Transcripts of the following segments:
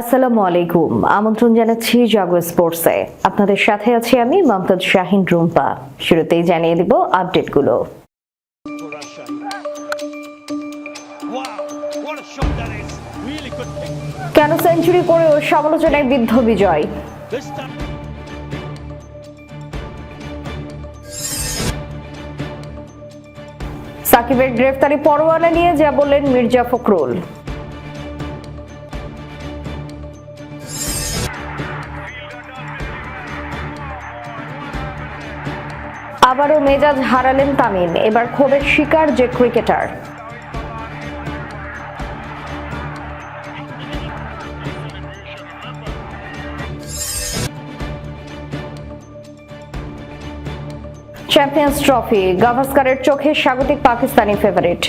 আসসালামু আলাইকুম। আমন্ত্রণ জানাচ্ছি জাগো স্পোর্টসে। আপনাদের সাথে আছি আমি মমতাজ শাহিন রুম্পা। শুরুতেই জানিয়ে দিব আপডেটগুলো. কেন সেঞ্চুরি করেও সমালোচনায় বিদ্ধ বিজয়? সাকিবের গ্রেফতারি পরোয়ানা নিয়ে যা বললেন মির্জা ফখরুল। আবারও মেজাজ হারালেন তামিম। এবার ক্ষোভের শিকার যে ক্রিকেটার। চ্যাম্পিয়ন্স ট্রফি, গাভাস্কারের চোখে স্বাগতিক পাকিস্তানি ফেভারিট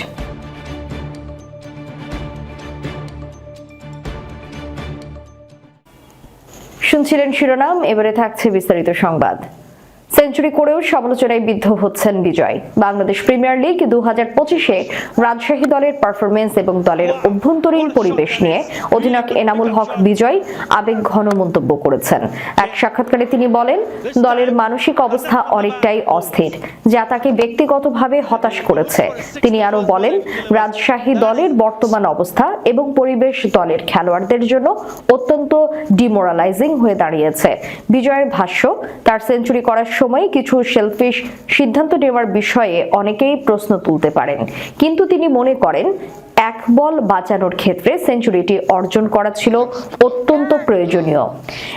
শুনছিলেন শিরোনাম, এবারে থাকছে বিস্তারিত সংবাদ। সেঞ্চুরি করেও সমালোচনায় বিদ্ধ হচ্ছেন বিজয়। বাংলাদেশ প্রিমিয়ার লিগ দু হাজার পঁচিশে রাজশাহী দলের পারফরমেন্স এবং দলের অভ্যন্তরীণ পরিবেশ নিয়ে অধিনায়ক এনামুল হক বিজয় আবেগ ঘন মন্তব্য করেছেন। এক সাক্ষাৎকারে তিনি বলেন, দলের মানসিক অবস্থা অনেকটাই অস্থির, যা তাকে ব্যক্তিগতভাবে হতাশ করেছে। তিনি আরও বলেন, রাজশাহী দলের বর্তমান অবস্থা এবং পরিবেশ দলের খেলোয়াড়দের জন্য অত্যন্ত ডিমোরালাইজিং হয়ে দাঁড়িয়েছে। বিজয়ের ভাষ্য, তার সেঞ্চুরি করার সময় কিছু সেলফিশ সিদ্ধান্ত নেওয়ার বিষয়ে অনেকেই প্রশ্ন তুলতে পারেন। কিন্তু তিনি মনে করেন, এক বল বাঁচানোর ক্ষেত্রে সেঞ্চুরিটি অর্জন করা ছিল অত্যন্ত প্রয়োজনীয়।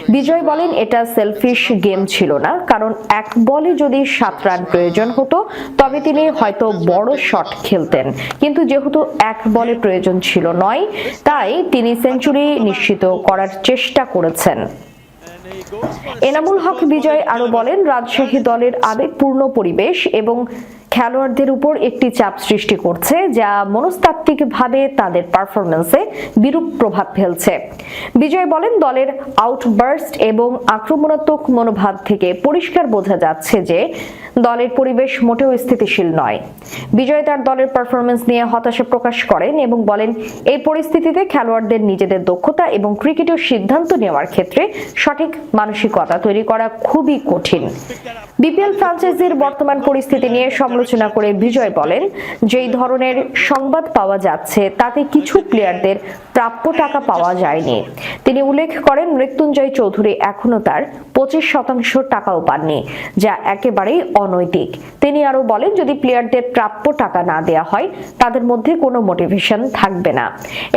বিজয় বলেন, এটা সেলফিশ গেম ছিল না, কারণ এক বলে যদি সাত রান প্রয়োজন হতো, তবে তিনি হয়তো বড় শট খেলতেন। কিন্তু যেহেতু এক বলে প্রয়োজন ছিল নয়, তাই তিনি সেঞ্চুরি নিশ্চিত করার চেষ্টা করেছেন। এনামুল হক বিজয় আরও বলেন রাজশাহী দলের আবেগপূর্ণ পরিবেশ এবং খেলোয়াড়দের উপর একটি চাপ সৃষ্টি করছে, যা মনস্তাত্ত্বিকভাবে তাদের পারফরমেন্সে বিরূপ প্রভাব ফেলছে। বিজয় বলেন, দলের আউটবার্স্ট এবং আক্রমণাত্মক মনোভাব থেকে পরিষ্কার বোঝা যাচ্ছে যে দলের পরিবেশ মোটেও স্থিতিশীল নয়। বিজয় তার দলের পারফরমেন্স নিয়ে হতাশা প্রকাশ করেন এবং বলেন, এই পরিস্থিতিতে খেলোয়াড়দের নিজেদের দক্ষতা এবং ক্রিকেটের সিদ্ধান্ত নেওয়ার ক্ষেত্রে সঠিক মানসিকতা তৈরি করা খুবই কঠিন। বিপিএল ফ্রাঞ্চাইজির বর্তমান পরিস্থিতি নিয়ে সমালোচনা করে বিজয় বলেন, যেই ধরনের সংবাদ পাওয়া যাচ্ছে, তাতে কিছু প্লেয়ারদের প্রাপ্য টাকা পাওয়া যায়নি। তিনি উল্লেখ করেন, মৃত্যুঞ্জয় চৌধুরী এখনও তার পঁচিশ শতাংশ টাকাও পাননি, যা একেবারেই অনৈতিক। তিনি আরও বলেন, যদি প্লেয়ারদের প্রাপ্য টাকা না দেয়া হয়, তাদের মধ্যে কোনো মোটিভেশন থাকবে না।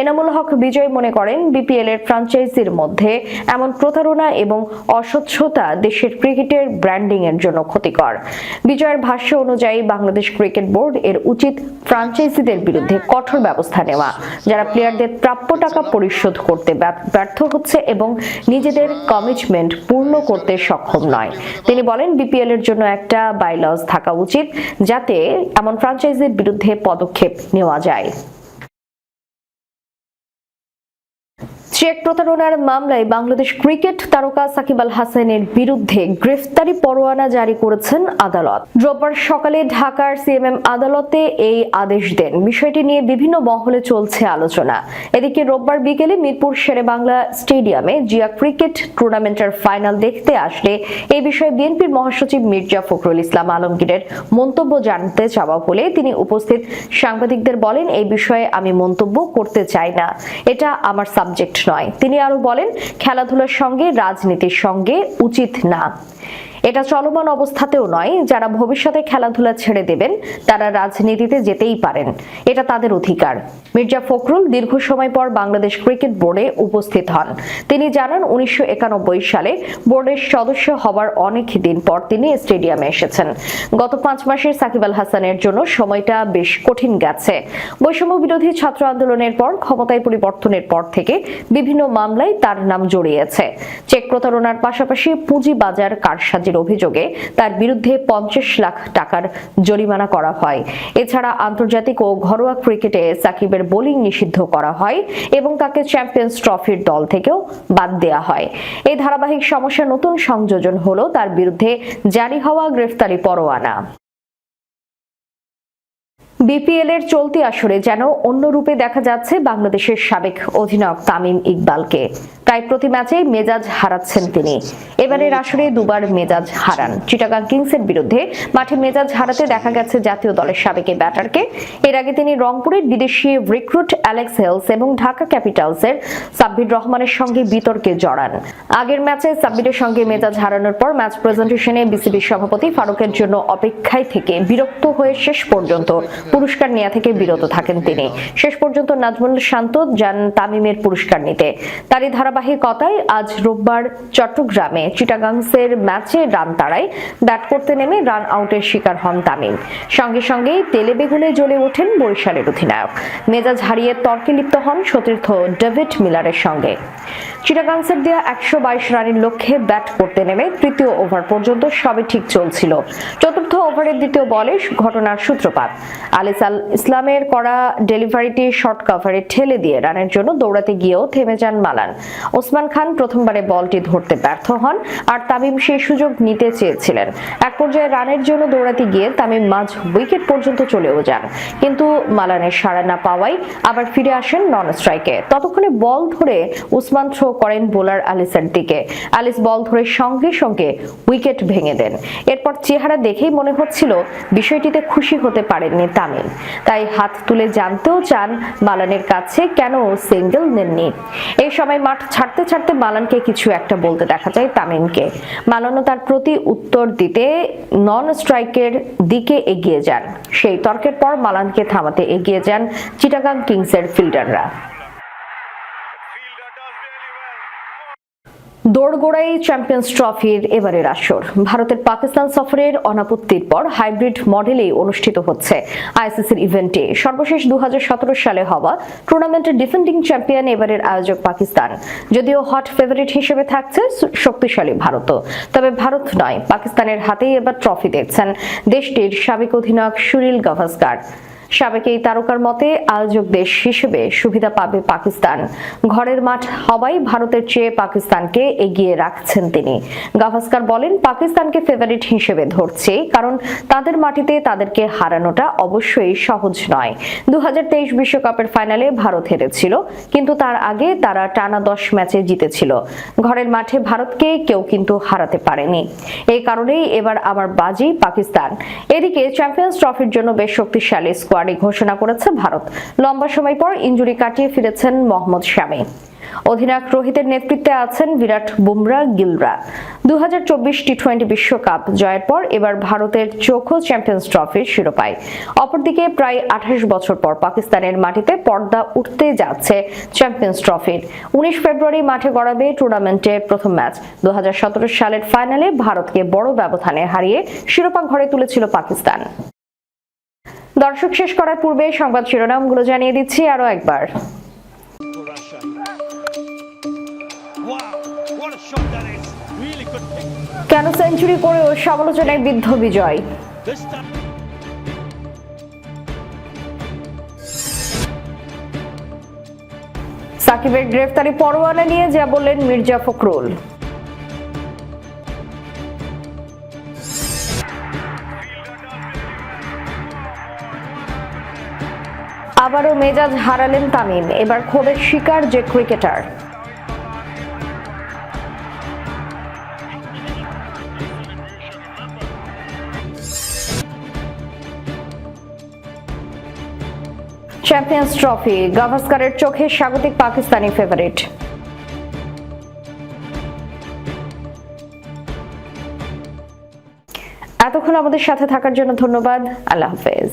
এনামুল হক বিজয় মনে করেন বিপিএল এর ফ্রাঞ্চাইজির মধ্যে এমন প্রতারণা এবং অস্বচ্ছতা দেশের ক্রিকেটের ব্র্যান্ডিং এর জন্য ক্ষতিকর। বিজয়ের ভাষ্য অনুযায়ী বাংলাদেশ ক্রিকেট বোর্ড এর উচিত ফ্রাঞ্চাইজিদের বিরুদ্ধে কঠোর ব্যবস্থা নেওয়া। যারা প্লেয়ারদের প্রাপ্য টাকা পরিশোধ করতে ব্যর্থ- হচ্ছে এবং নিজেদের কমিটমেন্ট পূর্ণ করতে সক্ষম নয়। তিনি বলেন বিপিএল এর জন্য একটা বাইলজ থাকা উচিত যাতে এমন ফ্রাঞ্চাইজির বিরুদ্ধে পদক্ষেপ নেওয়া যায়। চেক প্রতারণার মামলায় বাংলাদেশ ক্রিকেট তারকা সাকিব আল হাসানের বিরুদ্ধে গ্রেফতারি পরোয়ানা জারি করেছেন আদালত। রোববার সকালে ঢাকার সিএমএম আদালতে এই আদেশ দেন। বিষয়টি নিয়ে বিভিন্ন মহলে চলছে আলোচনা। এদিকে রোববার বিকেলে মিরপুর শেরে বাংলা স্টেডিয়ামে জিয়া ক্রিকেট টুর্নামেন্টের ফাইনাল দেখতে আসলে এই বিষয়ে বিএনপির মহাসচিব মির্জা ফখরুল ইসলাম আলমগীরের মন্তব্য জানতে চাওয়া হলে তিনি উপস্থিত সাংবাদিকদের বলেন, এই বিষয়ে আমি মন্তব্য করতে চাই না। এটা আমার সাবজেক্ট নয় তিনি আরও বলেন খেলাধুলার সঙ্গে রাজনীতির সঙ্গে উচিত না। এটা চলমান অবস্থাতেও নয়। যারা ভবিষ্যতে খেলাধুলা ছেড়ে দেবেন, তারা রাজনীতিতে যেতেই পারেন। এটা তাদের অধিকার। মির্জা ফখরুল দীর্ঘ সময় পর বাংলাদেশ ক্রিকেট বোর্ডে উপস্থিত হন। তিনি জানান, উনিশশো সালে বোর্ডের সদস্য হওয়ার অনেক দিন পর তিনি স্টেডিয়ামে এসেছেন। গত পাঁচ মাসের সাকিব আল হাসানের জন্য সময়টা বেশ কঠিন গেছে। বৈষম্য বিরোধী ছাত্র আন্দোলনের পর ক্ষমতায় পরিবর্তনের পর থেকে বিভিন্ন মামলায় তার নাম জড়িয়েছে। চেক প্রতারণার পাশাপাশি পুঁজিবাজার কারসাজির অভিযোগে তার বিরুদ্ধে পঞ্চাশ লাখ টাকার জরিমানা করা হয়। এছাড়া আন্তর্জাতিক ও ঘরোয়া ক্রিকেটে সাকিবের বোলিং নিষিদ্ধ করা হয় এবং তাকে চ্যাম্পিয়ন্স ট্রফির দল থেকেও বাদ দেওয়া হয়। এই ধারাবাহিক সমস্যা নতুন সংযোজন হলো তার বিরুদ্ধে জারি হওয়া গ্রেফতারি পরোয়ানা। বিপিএল এর চলতি আসরে যেন অন্য রূপে দেখা যাচ্ছে বাংলাদেশের সাবেক অধিনায়ক তামিম ইকবালকে। প্রায় প্রতি ম্যাচেই মেজাজ হারাচ্ছেন তিনি। এবারের আসরে দুবার মেজাজ হারান। চিটাগাং কিংসের বিরুদ্ধে মাঠে মেজাজ হারাতে দেখা গেছে জাতীয় দলের সাবেক ব্যাটারকে। এর আগে তিনি রংপুরের বিদেশি রিক্রুট অ্যালেক্স হেলস এবং ঢাকা ক্যাপিটালসের সাব্বির রহমানের সঙ্গে বিতর্কে জড়ান। আগের ম্যাচে সাব্বিরের সঙ্গে মেজাজ হারানোর পর ম্যাচ প্রেজেন্টেশনে বিসিবির সভাপতি ফারুকের জন্য অপেক্ষায় থেকে বিরক্ত হয়ে শেষ পর্যন্ত পুরস্কার নেওয়া থেকে বিরত থাকেন তিনি। শেষ পর্যন্ত নাজমুল শান্ত যান তামিমের পুরস্কার নিতে। তারই ধারাবাহিকতায় আজ রোববার চট্টগ্রামে চিটাগাংসের ম্যাচে রান তাড়ায়। ব্যাট করতে নেমে রান আউটের শিকার হন তামিম। সঙ্গে সঙ্গেই তেলে বেগুনে জ্বলে ওঠেন বরিশালের অধিনায়ক। মেজাজ হারিয়ে তর্কে লিপ্ত হন সতীর্থ ডেভিড মিলারের সঙ্গে। চিটাগাংসের দেওয়া একশো রানের লক্ষ্যে ব্যাট করতে নেমে তৃতীয় ওভার পর্যন্ত সবে ঠিক চলছিল। ওভারের দ্বিতীয় বলে ঘটনার সূত্রপাত। আলিসাল ইসলামের করা ডেলিভারিটি শর্ট কাভারে ঠেলে দিয়ে রানের জন্য দৌড়াতে গিয়েও থেমে যান মালান। ওসমান খান প্রথমবারে বলটি ধরতে ব্যর্থ হন আর তামিম সেই সুযোগ নিতে চেয়েছিলেন। এক পর্যায়ে রানের জন্য দৌড়াতে গিয়ে তামিম মাঝ উইকেট পর্যন্ত চলেও যান। কিন্তু মালানের সাড়া না পাওয়াই আবার ফিরে আসেন নন স্ট্রাইকে ততক্ষণে বল ধরে উসমান থ্রো করেন বোলার আলিসের দিকে। আলিস বল ধরে সঙ্গে সঙ্গে উইকেট ভেঙে দেন। এরপর চেহারা দেখেই মনে হচ্ছিল, বিষয়টিতে খুশি হতে পারেননি তামিম। তাই হাত তুলে জানতেও চান মালানের কাছে কেন সিঙ্গেল নেননি। এই সময় মাঠ ছাড়তে ছাড়তে মালানকে কিছু একটা বলতে দেখা যায় তামিমকে। মালানও তার প্রতি উত্তর দিতে নন স্ট্রাইকের দিকে এগিয়ে যান। সেই তর্কের পর মালানকে থামাতে এগিয়ে যান চিটাগাং কিংসের ফিল্ডাররা। দোড়গোড়াই চ্যাম্পিয়ন্স ট্রফির এবারের আসর। ভারতের পাকিস্তান সফরের অনাপত্তির পর হাইব্রিড মডেলে অনুষ্ঠিত হচ্ছে আইসিসির ইভেন্টে সর্বশেষ দু হাজার সতেরো সালে হওয়া টুর্নামেন্টের ডিফেন্ডিং চ্যাম্পিয়ন এবারের আয়োজক পাকিস্তান। যদিও হট ফেভারিট হিসেবে থাকছে শক্তিশালী ভারতও। তবে ভারত নয়, পাকিস্তানের হাতেই এবার ট্রফি দেখছেন দেশটির সাবেক অধিনায়ক সুনীল গাভাস্কার। সাবেক এই তারকার মতে আয়োজক দেশ হিসেবে সুবিধা পাবে পাকিস্তান। ঘরের মাঠ হওয়াই ভারতের চেয়ে পাকিস্তানকে এগিয়ে রাখছেন তিনি। গাভাস্কার বলেন, পাকিস্তানকে ফেভারিট হিসেবে ধরছে, কারণ তাদের মাটিতে তাদেরকে হারানোটা অবশ্যই সহজ নয়। দু বিশ্বকাপের ফাইনালে ভারত হেরেছিল, কিন্তু তার আগে তারা টানা দশ ম্যাচে জিতেছিল। ঘরের মাঠে ভারতকে কেউ কিন্তু হারাতে পারেনি। এই কারণেই এবার আবার বাজি পাকিস্তান। এদিকে চ্যাম্পিয়ন্স ট্রফির জন্য বেশ শক্তিশালী স্কোয়াডে ঘোষণা করেছে ভারত। লম্বা সময় পর ইঞ্জুরি কাটিয়ে ফিরেছেন মোহাম্মদ শামী। অধিনায়ক রোহিতের নেতৃত্বে আছেন বিরাট বুমরা গিলরা। দু টি টোয়েন্টি বিশ্বকাপ জয়ের পর এবার ভারতের চোখো চ্যাম্পিয়ন্স ট্রফির শিরোপায়। অপরদিকে প্রায় আঠাশ বছর পর পাকিস্তানের মাটিতে পর্দা উঠতে যাচ্ছে চ্যাম্পিয়ন্স ট্রফির। উনিশ ফেব্রুয়ারি মাঠে গড়াবে টুর্নামেন্টের প্রথম ম্যাচ। দু হাজার সতেরো সালের ফাইনালে ভারতকে বড় ব্যবধানে হারিয়ে শিরোপা ঘরে তুলেছিল পাকিস্তান। দর্শক শেষ করার পূর্বে সংবাদ শিরোনামগুলো জানিয়ে দিচ্ছি আরও একবার. কেন সেঞ্চুরি করেও সমালোচনায় বিদ্ধ বিজয় সাকিবের গ্রেফতারি পরোয়ানা নিয়ে যা বললেন মির্জা ফখরুল আবারও মেজাজ হারালেন তামিম। এবার ক্ষোভের শিকার যে ক্রিকেটার। চ্যাম্পিয়ন্স ট্রফি, গাভাস্কারের চোখে স্বাগতিক পাকিস্তানি ফেভারিট এতক্ষণ আমাদের সাথে থাকার জন্য ধন্যবাদ। আল্লাহ হাফেজ।